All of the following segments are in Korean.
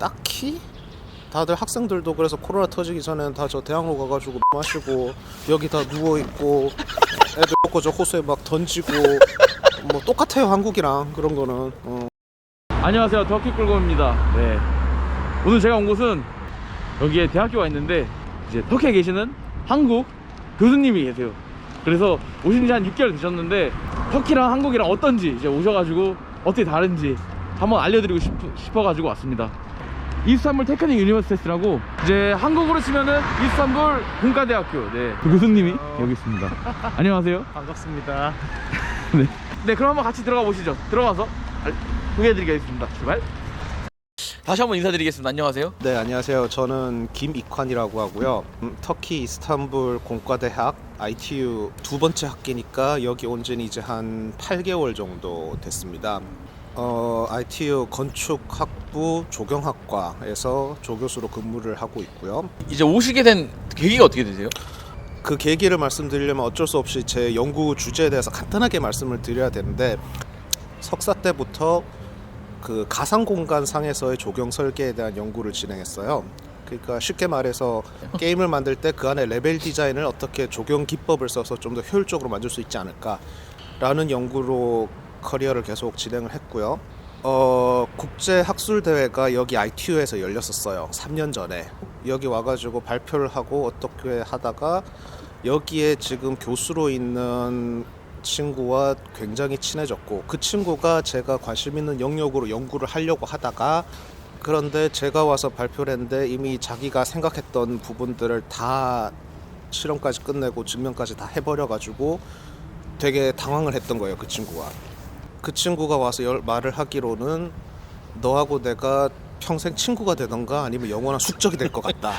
딱히? 다들 학생들도 그래서 코로나 터지기 전에는 다 저 대학로 가가지고 마시고 여기 다 누워 있고 애들 먹고 저 호수에 막 던지고 뭐 똑같아요 한국이랑 그런 거는. 어. 안녕하세요. 터키 꿀곰입니다. 네. 오늘 제가 온 곳은 여기에 대학교가 있는데 이제 터키에 계시는 한국 교수님이 계세요. 그래서 오신 지 한 6개월 되셨는데 터키랑 한국이랑 어떤지 이제 오셔가지고 어떻게 다른지 한번 알려드리고 싶, 싶어가지고 왔습니다 이스탄불 테크닉 유니버시티라고 이제 한국으로 치면은 이스탄불 공과대학교 네, 그 교수님이 여기 있습니다 안녕하세요 반갑습니다. 네. 네, 그럼 한번 같이 들어가 보시죠. 들어가서 알- 소개해드리겠습니다. 출발. 다시 한번 인사드리겠습니다. 안녕하세요. 네 안녕하세요 저는 김익환이라고 하고요 음, 터키 이스탄불 공과대학 ITU 두 번째 학기니까 여기 온 지는 이제 한 8개월 정도 됐습니다 어, ITU 건축학부 조경학과에서 조교수로 근무를 하고 있고요 이제 오시게 된 계기가 어떻게 되세요? 그 계기를 말씀드리려면 어쩔 수 없이 제 연구 주제에 대해서 간단하게 말씀을 드려야 되는데 석사 때부터 그 가상 공간 상에서의 조경 설계에 대한 연구를 진행했어요. 그러니까 쉽게 말해서 게임을 만들 때 그 안에 레벨 디자인을 어떻게 조경 기법을 써서 좀 더 효율적으로 만들 수 있지 않을까라는 연구로 커리어를 계속 진행을 했고요. 어, 국제 학술 대회가 여기 ITU에서 열렸었어요. 3년 전에. 여기 와 가지고 발표를 하고 어떻게 하다가 여기에 지금 교수로 있는 친구와 굉장히 친해졌고 그 친구가 제가 관심 있는 영역으로 연구를 하려고 하다가 그런데 제가 와서 발표를 했는데 이미 자기가 생각했던 부분들을 다 실험까지 끝내고 증명까지 다 해버려 가지고 되게 당황을 했던 거예요 그 친구가 그 친구가 와서 열- 말을 하기로는 너하고 내가 평생 친구가 되던가 아니면 영원한 숙적이 될 것 같다.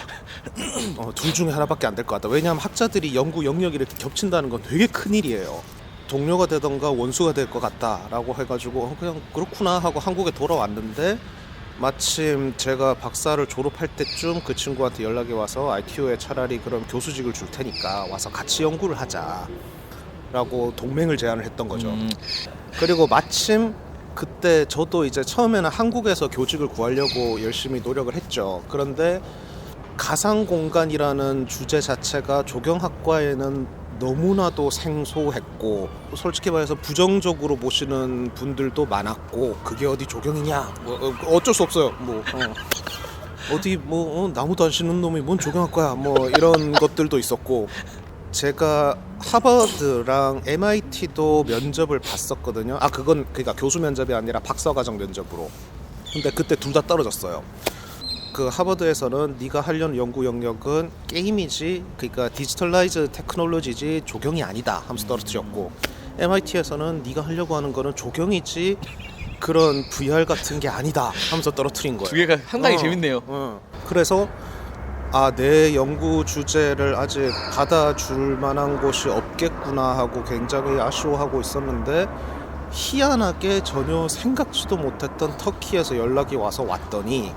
어, 둘 중에 하나밖에 안 될 것 같다. 왜냐하면 학자들이 연구 영역이 이렇게 겹친다는 건 되게 큰 일이에요. 동료가 되던가 원수가 될 것 같다라고 해가지고 어, 그냥 그렇구나 하고 한국에 돌아왔는데 마침 제가 박사를 졸업할 때쯤 그 친구한테 연락이 와서 ITU에 차라리 그럼 교수직을 줄 테니까 와서 같이 연구를 하자라고 동맹을 제안을 했던 거죠. 음, 그리고 마침 그때 저도 이제 처음에는 한국에서 교직을 구하려고 열심히 노력을 했죠. 그런데 가상 공간이라는 주제 자체가 조경학과에는 너무나도 생소했고 솔직히 말해서 부정적으로 보시는 분들도 많았고 그게 어디 조경이냐 뭐, 어, 어쩔 수 없어요 뭐 어. 어디 뭐 어, 나무도 안 심는 놈이 뭔 조경학과야 뭐 이런 것들도 있었고 제가 하버드랑 MIT도 면접을 봤었거든요. 아 그건 그러니까 교수 면접이 아니라 박사 과정 면접으로. 근데 그때 둘 다 떨어졌어요. 그 하버드에서는 네가 하려는 연구 영역은 게임이지, 그러니까 디지털라이즈 테크놀로지지 조경이 아니다 하면서 떨어뜨렸고, MIT에서는 네가 하려고 하는 거는 조경이지 그런 VR 같은 게 아니다 하면서 떨어뜨린 거예요. 두 개가 상당히 어, 재밌네요. 어. 그래서 아 내 연구 주제를 아직 받아줄 만한 곳이 없겠구나 하고 굉장히 아쉬워하고 있었는데 희한하게 전혀 생각지도 못했던 터키에서 연락이 와서 왔더니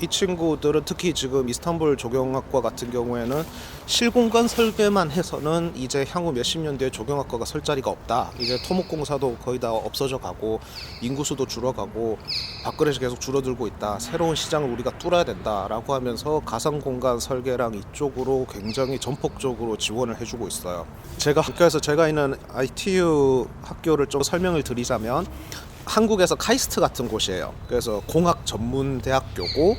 이 친구들은 특히 지금 이스탄불 조경학과 같은 경우에는 실공간 설계만 해서는 이제 향후 몇십 년 뒤에 조경학과가 설 자리가 없다. 이제 토목공사도 거의 다 없어져 가고 인구수도 줄어가고 밥그릇이 계속 줄어들고 있다. 새로운 시장을 우리가 뚫어야 된다라고 하면서 가상 공간 설계랑 이쪽으로 굉장히 전폭적으로 지원을 해주고 있어요. 제가 학교에서 제가 있는 ITU 학교를 좀 설명을 드리자면 한국에서 카이스트 같은 곳이에요. 그래서 공학 전문 대학교고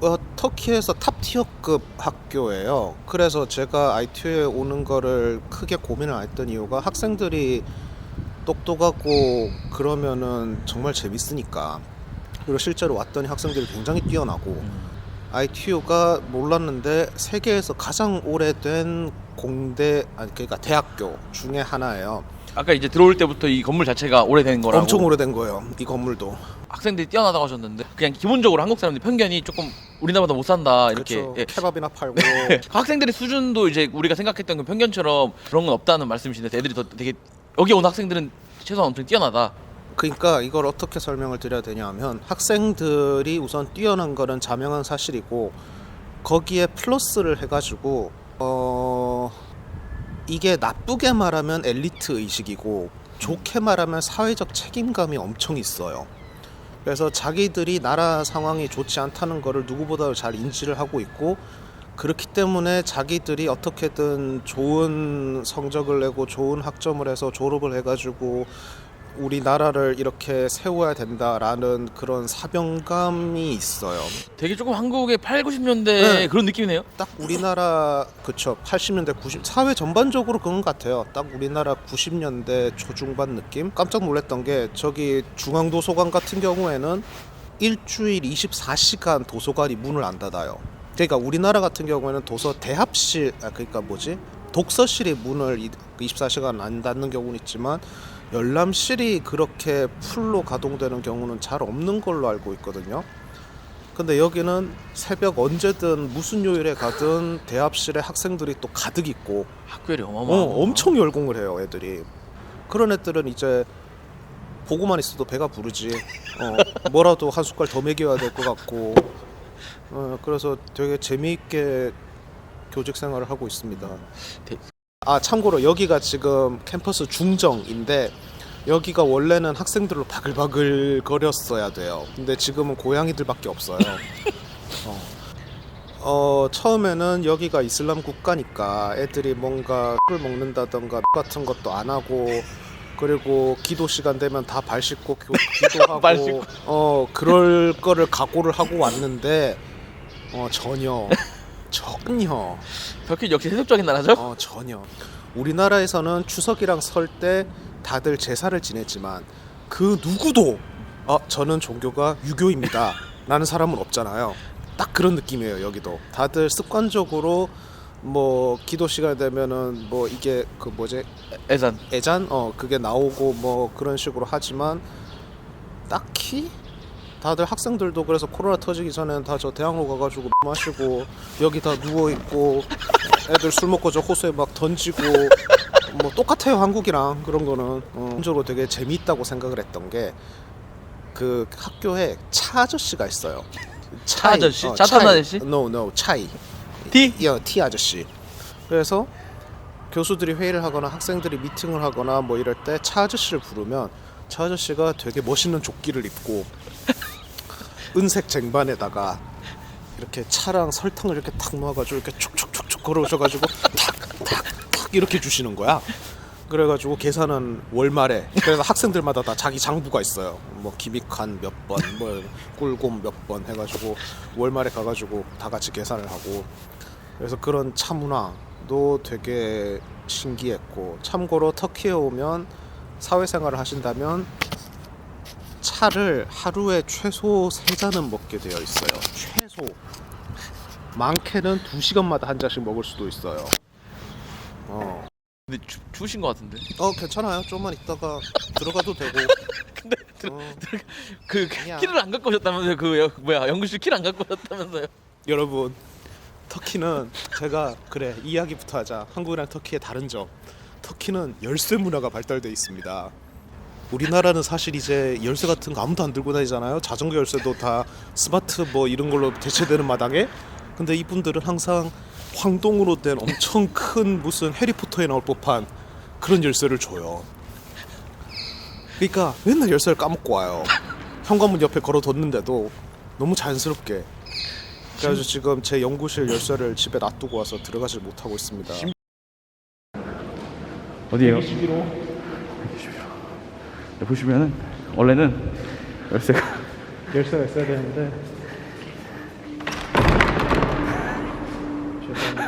어, 터키에서 탑티어급 학교예요. 그래서 제가 ITU에 오는 거를 크게 고민을 안 했던 이유가 학생들이 똑똑하고 그러면은 정말 재밌으니까. 그리고 실제로 왔더니 학생들이 굉장히 뛰어나고 ITU가 몰랐는데 세계에서 가장 오래된 공대 아니 그러니까 대학교 중에 하나예요. 아까 이제 들어올 때부터 이 건물 자체가 오래된 거라고. 엄청 오래된 거예요. 이 건물도. 학생들이 뛰어나다고 하셨는데 그냥 기본적으로 한국 사람들 편견이 조금 우리나라보다 못 산다 이렇게. 그렇죠. 예. 케밥이나 팔고 학생들의 수준도 이제 우리가 생각했던 그 편견처럼 그런 건 없다는 말씀이신데 애들이 더 되게 여기 온 학생들은 최소한 엄청 뛰어나다. 그러니까 이걸 어떻게 설명을 드려야 되냐면 학생들이 우선 뛰어난 거는 자명한 사실이고 거기에 플러스를 해가지고 어 이게 나쁘게 말하면 엘리트 의식이고 좋게 말하면 사회적 책임감이 엄청 있어요. 그래서 자기들이 나라 상황이 좋지 않다는 거를 누구보다 잘 인지를 하고 있고 그렇기 때문에 자기들이 어떻게든 좋은 성적을 내고 좋은 학점을 해서 졸업을 해가지고 우리나라를 이렇게 세워야 된다라는 그런 사명감이 있어요. 되게 조금 한국의 8, 90년대 네. 그런 느낌이네요. 딱 우리나라 그쵸 80년대 90 사회 전반적으로 그런 것 같아요. 딱 우리나라 90년대 초중반 느낌. 깜짝 놀랐던 게 저기 중앙도서관 같은 경우에는 일주일 24시간 도서관이 문을 안 닫아요. 그러니까 우리나라 같은 경우에는 도서 대합실 아 그러니까 뭐지 독서실이 문을 이- 24시간 안 닫는 경우는 있지만 열람실이 그렇게 풀로 가동되는 경우는 잘 없는 걸로 알고 있거든요. 근데 여기는 새벽 언제든 무슨 요일에 가든 대합실에 학생들이 또 가득 있고 학교열이 어, 어마어마하고 엄청 열공을 해요 애들이. 그런 애들은 이제 보고만 있어도 배가 부르지. 어, 뭐라도 한 숟갈 더 먹여야 될 것 같고. 어, 그래서 되게 재미있게 교직 생활을 하고 있습니다. 대- 아 참고로 여기가 지금 캠퍼스 중정인데 여기가 원래는 학생들로 바글바글 거렸어야 돼요. 근데 지금은 고양이들밖에 없어요. 어. 어, 처음에는 여기가 이슬람 국가니까 애들이 뭔가 술 먹는다던가 같은 것도 안 하고 그리고 기도 시간 되면 다 발 씻고 교- 기도하고 발 씻고. 어 그럴 거를 각오를 하고 왔는데 어 전혀 전혀 터키 역시 세속적인 나라죠? 어 전혀. 우리나라에서는 추석이랑 설 때 다들 제사를 지냈지만 그 누구도 어 저는 종교가 유교입니다. 라는 사람은 없잖아요. 딱 그런 느낌이에요 여기도. 다들 습관적으로 뭐 기도 시간 되면은 뭐 이게 그 뭐지 애산. 애잔 어 그게 나오고 뭐 그런 식으로 하지만 딱히 다들 학생들도 그래서 코로나 터지기 전에는 다 저 대학로 가가지고 마시고 여기 다 누워 있고 애들 술 먹고 저 호수에 막 던지고 뭐 똑같아요 한국이랑 그런 거는 어, 전적으로 되게 재미있다고 생각을 했던 게 그 학교에 차 아저씨가 있어요. 차 아저씨? 어, 차 타는 차이. 아저씨? No no 차이. 티? 야, T 아저씨. 그래서 교수들이 회의를 하거나 학생들이 미팅을 하거나 뭐 이럴 때 차 아저씨를 부르면 차 아저씨가 되게 멋있는 조끼를 입고 은색 쟁반에다가 이렇게 차랑 설탕을 이렇게 탁 놓아가지고 이렇게 촉촉촉촉 걸어오셔가지고 탁탁탁 이렇게 주시는 거야. 그래가지고 계산은 월말에 그래서 학생들마다 다 자기 장부가 있어요. 뭐 기믹한 몇 번, 뭐 꿀곰 몇 번 해가지고 월말에 가가지고 다 같이 계산을 하고 그래서 그런 차 문화도 되게 신기했고 참고로 터키에 오면 사회생활을 하신다면 차를 하루에 최소 세 잔은 먹게 되어 있어요. 최소 많게는 두 시간마다 한 잔씩 먹을 수도 있어요. 어, 근데 주, 주신 것 같은데. 어 괜찮아요. 좀만 있다가 들어가도 되고. 근데 들- 어, 그 아니야. 키를 안 갖고 오셨다면서요? 그 여- 뭐야 영구 씨 키를 안 갖고 오셨다면서요? 여러분 터키는 제가 그래 이야기부터 하자. 한국이랑 터키의 다른 점. 터키는 열쇠 문화가 발달돼 있습니다. 우리나라는 사실 이제 열쇠 같은 거 아무도 안 들고 다니잖아요. 자전거 열쇠도 다 스마트 뭐 이런 걸로 대체되는 마당에. 근데 이분들은 항상 황동으로 된 엄청 큰 무슨 해리포터에 나올 법한 그런 열쇠를 줘요. 그러니까 맨날 열쇠를 까먹고 와요. 현관문 옆에 걸어뒀는데도 너무 자연스럽게. 그래서 지금 제 연구실 열쇠를 집에 놔두고 와서 들어가질 못하고 있습니다. 어디에요? 121호. 네, 보시면은 원래는 열쇠가 열쇠가 있어야 되는데 죄송합니다.